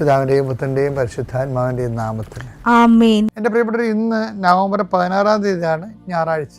പിതാവിന്റെയും പുത്രന്റെയും പരിശുദ്ധാത്മാവിന്റെയും നാമത്തിൽ. ആമേൻ. എന്റെ പ്രിയപ്പെട്ടവർ ഇന്ന് നവംബർ പതിനാറാം തീയതിയാണ് ഞായറാഴ്ച.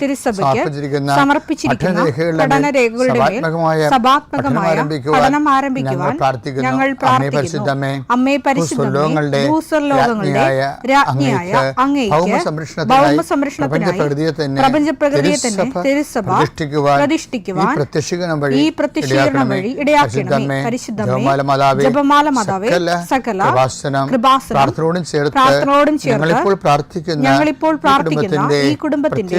തിരുസഭയ്ക്ക് സമർപ്പിച്ചിരിക്കുന്ന പഠന രേഖകളുടെ മേൽ സഭാത്മകമായ പഠനം ആരംഭിക്കുവാൻ ഞങ്ങൾ പ്രാർത്ഥിക്കുന്നു. അമ്മേ പരിശുദ്ധമേ, ഭൂസ്വർലോകങ്ങളുടെ രാജ്ഞിയായ അങ്ങേക്ക് പ്രപഞ്ചപ്രകൃതിയെ തന്നെ തിരുസഭ പ്രതിഷ്ഠിക്കുവാൻ ഈ പ്രത്യക്ഷീകരണം വഴി ഇടയാക്കണമേ. പരിശുദ്ധമേ ജപമാല മാതാവേ സകല കൃപാസനം കൃപാസനം പ്രാർത്ഥനയോടും ചേർത്ത് ഞങ്ങളിപ്പോൾ പ്രാർത്ഥിക്കുന്ന ഞങ്ങളിപ്പോൾ പ്രാർത്ഥിക്കുന്ന ഈ കുടുംബത്തിന്റെ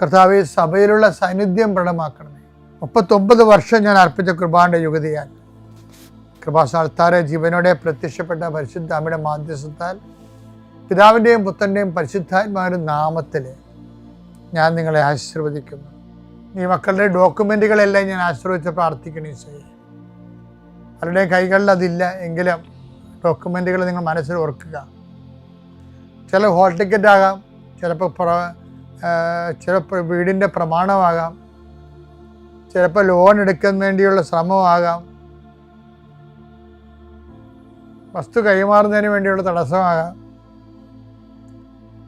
കർത്താവെ സഭയിലുള്ള സാന്നിധ്യം പ്രകടമാക്കണമേ. മുപ്പത്തൊമ്പത് വർഷം ഞാൻ അർപ്പിച്ച കൃപാന്റെ യുഗതിയാൽ. കൃപാസ്ഥാനത്താരെ ജീവനോടെ പ്രത്യക്ഷപ്പെട്ട പരിശുദ്ധ അമ്മയുടെ മാധ്യസ്ഥത്താൽ പിതാവിന്റെയും പുത്രന്റെയും പരിശുദ്ധാത്മാവിന്റെ നാമത്തിൽ ഞാൻ നിങ്ങളെ ആശീർവദിക്കുന്നു. നീ മക്കളുടെ ഡോക്യുമെന്റുകളെല്ലാം ഞാൻ ആശ്രയിച്ച് പ്രാർത്ഥിക്കണേ ചെയ്യും അവരുടെ കൈകളിൽ അതില്ല എങ്കിലും ഡോക്യുമെന്റുകൾ നിങ്ങൾ മനസ്സിൽ ഓർക്കുക. ചില ഹോൾ ടിക്കറ്റ് ആകാം ചിലപ്പോൾ ചിലപ്പോൾ വീടിന്റെ പ്രമാണമാകാം. ചിലപ്പോൾ ലോൺ എടുക്കാൻ വേണ്ടിയുള്ള ശ്രമമാകാം. വസ്തു കൈമാറുന്നതിന് വേണ്ടിയുള്ള തടസ്സമാകാം.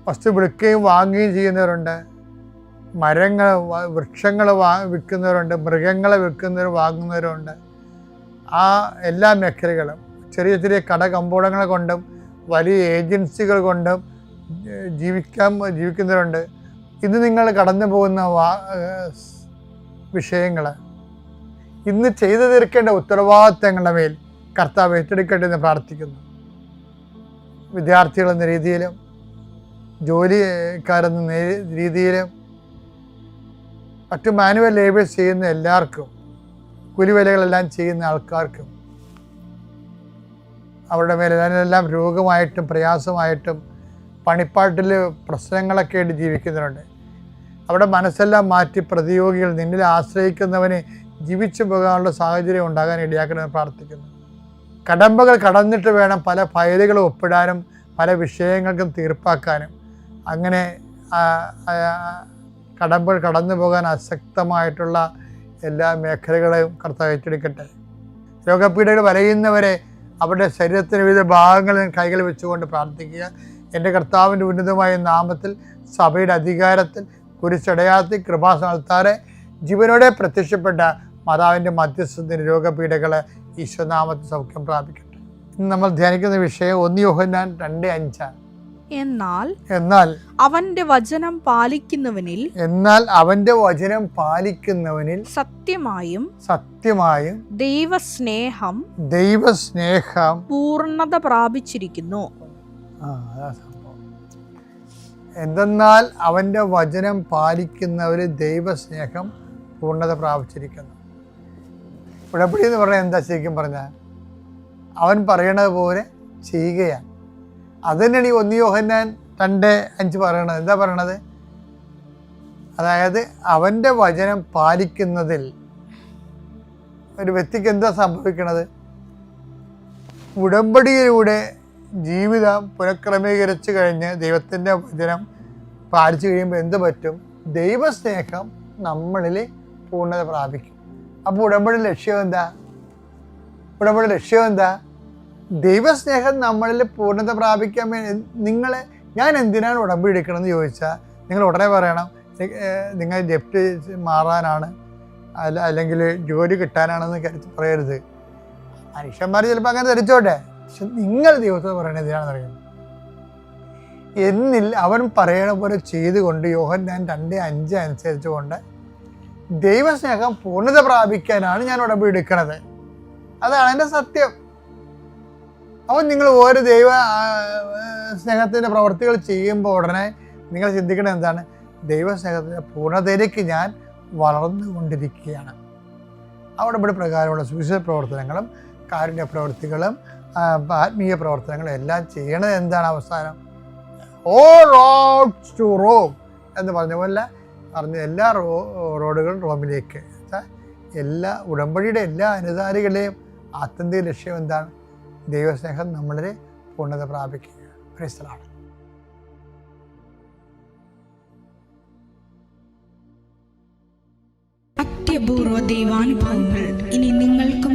വസ്തു വിൽക്കുകയും വാങ്ങുകയും ചെയ്യുന്നവരുണ്ട്. മരങ്ങൾ വൃക്ഷങ്ങൾ വാ വിൽക്കുന്നവരുണ്ട്. മൃഗങ്ങളെ വിൽക്കുന്നവർ വാങ്ങുന്നവരുണ്ട്. ആ എല്ലാ മേഖലകളും ചെറിയ ചെറിയ കട കമ്പോളങ്ങളെ കൊണ്ടും വലിയ ഏജൻസികൾ കൊണ്ടും ജീവിക്കാൻ ജീവിക്കുന്നവരുണ്ട്. ഇന്ന് നിങ്ങൾ കടന്നു പോകുന്ന വാ വിഷയങ്ങൾ ഇന്ന് ചെയ്തു തീർക്കേണ്ട ഉത്തരവാദിത്തങ്ങളുടെ മേൽ കർത്താവ് ഏറ്റെടുക്കട്ടെ എന്ന് പ്രാർത്ഥിക്കുന്നു. വിദ്യാർത്ഥികൾ എന്ന രീതിയിലും ജോലിക്കാരെന്ന രീതിയിലും മറ്റു മാനുവൽ ലേബേഴ്സ് ചെയ്യുന്ന എല്ലാവർക്കും കുലിവേലകളെല്ലാം ചെയ്യുന്ന ആൾക്കാർക്കും അവരുടെ മേലെല്ലാം രോഗമായിട്ടും പ്രയാസമായിട്ടും പണിപ്പാട്ടിൽ പ്രശ്നങ്ങളൊക്കെ ആയിട്ട് ജീവിക്കുന്നവരുണ്ട് അവിടെ മനസ്സെല്ലാം മാറ്റി പ്രതിയോഗികൾ നിന്നിൽ ആശ്രയിക്കുന്നവന് ജീവിച്ചു പോകാനുള്ള സാഹചര്യം ഉണ്ടാകാൻ ഇടയാക്കണമെന്ന് പ്രാർത്ഥിക്കുന്നു. കടമ്പകൾ കടന്നിട്ട് വേണം പല ഫയലുകളും ഒപ്പിടാനും പല വിഷയങ്ങൾക്കും തീർപ്പാക്കാനും. അങ്ങനെ കടമ്പകൾ കടന്നു പോകാൻ അശക്തമായിട്ടുള്ള എല്ലാ മേഖലകളെയും കർത്താവ് ഏറ്റെടുക്കട്ടെ. രോഗപീഠകൾ വലയുന്നവരെ അവരുടെ ശരീരത്തിന് വിവിധ ഭാഗങ്ങളിൽ കൈകൾ വെച്ചുകൊണ്ട് പ്രാർത്ഥിക്കുക. എന്റെ കർത്താവിന്റെ ഉന്നതമായ നാമത്തിൽ സഭയുടെ അധികാരത്തിൽ കുരിശടയാത്തി കൃപാസ്ഥാനത്താറെ ജീവനോടെ പ്രത്യക്ഷപ്പെട്ട മാതാവിന്റെ മധ്യസ്ഥത്തിന് രോഗപീഠകളെ ഈശ്വനാമത്തിൽ സൗഖ്യം പ്രാപിക്കട്ടെ. ഇന്ന് നമ്മൾ ധ്യാനിക്കുന്ന വിഷയം ഒന്ന് യോഹന്നാൻ രണ്ട് അഞ്ചാണ് എന്നാൽ എന്നാൽ അവന്റെ വചനം പാലിക്കുന്നവനിൽ എന്നാൽ അവന്റെ വചനം പാലിക്കുന്നവനിൽ സത്യമായും സത്യമായും ദൈവസ്നേഹം ദൈവസ്നേഹം പൂർണത പ്രാപിച്ചിരിക്കുന്നു. എന്തെന്നാൽ അവന്റെ വചനം പാലിക്കുന്നവർ ദൈവസ്നേഹം പൂർണത പ്രാപിച്ചിരിക്കുന്നു. ഉടമ്പടി എന്ന് പറഞ്ഞാൽ എന്താ ശരിക്കും പറഞ്ഞാൽ? അവൻ പറയണത് പോലെ ചെയ്യുകയാണ്. അത് തന്നെയാണ് ഈ ഒന്ന് യോഹന്നാൻ രണ്ട് അഞ്ച് പറയണത്. എന്താ പറയണത്? അതായത് അവന്റെ വചനം പാലിക്കുന്നതിൽ ഒരു വ്യക്തിക്ക് എന്താ സംഭവിക്കണത്? ഉടമ്പടിയിലൂടെ ജീവിതം പുനഃക്രമീകരിച്ച് കഴിഞ്ഞ് ദൈവത്തിന്റെ വചനം പാലിച്ചു കഴിയുമ്പോൾ എന്ത് പറ്റും? ദൈവസ്നേഹം നമ്മളിൽ പൂർണത പ്രാപിക്കും. അപ്പോൾ ഉടമ്പടി ലക്ഷ്യം എന്താ? ഉടമ്പടി ലക്ഷ്യം എന്താ? ദൈവസ്നേഹം നമ്മളിൽ പൂർണത പ്രാപിക്കാൻ നിങ്ങളെ ഞാൻ എന്തിനാണ് ഉടമ്പടി എടുക്കണമെന്ന് ചോദിച്ചാൽ നിങ്ങൾ ഉടനെ പറയണം നിങ്ങൾ ജപ്റ്റ് മാറാനാണ് അല്ല അല്ലെങ്കിൽ ജോലി കിട്ടാനാണെന്ന് കരുതി പറയരുത്. മനുഷ്യന്മാർ ചിലപ്പോൾ അങ്ങനെ ധരിച്ചോട്ടെ? പക്ഷെ നിങ്ങൾ ദൈവത്തോട് പറയണത് അറിയുന്നത് എന്നിൽ അവൻ പറയണ പോലെ ചെയ്തുകൊണ്ട് യോഹൻ ഞാൻ രണ്ട് അഞ്ച് അനുസരിച്ചുകൊണ്ട് ദൈവസ്നേഹം പൂർണത പ്രാപിക്കാനാണ് ഞാൻ ഉടമ്പ് എടുക്കണത്. അതാണ് എന്റെ സത്യം. അപ്പോൾ നിങ്ങൾ ഓരോ ദൈവ സ്നേഹത്തിന്റെ പ്രവർത്തികൾ ചെയ്യുമ്പോൾ ഉടനെ നിങ്ങൾ ചിന്തിക്കണത് എന്താണ്? ദൈവസ്നേഹത്തിന്റെ പൂർണതയിലേക്ക് ഞാൻ വളർന്നുകൊണ്ടിരിക്കുകയാണ്. അവിടെ ഇവിടെ പ്രകാരമുള്ള സുവിശേഷ പ്രവർത്തനങ്ങളും കാരുണ്യ പ്രവർത്തികളും ആത്മീയ പ്രവർത്തനങ്ങളും എല്ലാം ചെയ്യണത് എന്താണ് അവസാനം? ഓ റോഡ് ടു റോം എന്ന് പറഞ്ഞ പോലെ പറഞ്ഞ എല്ലാ റോ റോഡുകളും റോമിലേക്ക്. എല്ലാ ഉടമ്പടിയുടെ എല്ലാ അനുസാരികളെയും ആത്യന്തിക ലക്ഷ്യം എന്താണ്? ദൈവസ്നേഹം നമ്മളിൽ പൂർണത പ്രാപിക്കുക. ദൈവാനുഭവങ്ങൾ ഇനി നിങ്ങൾക്കും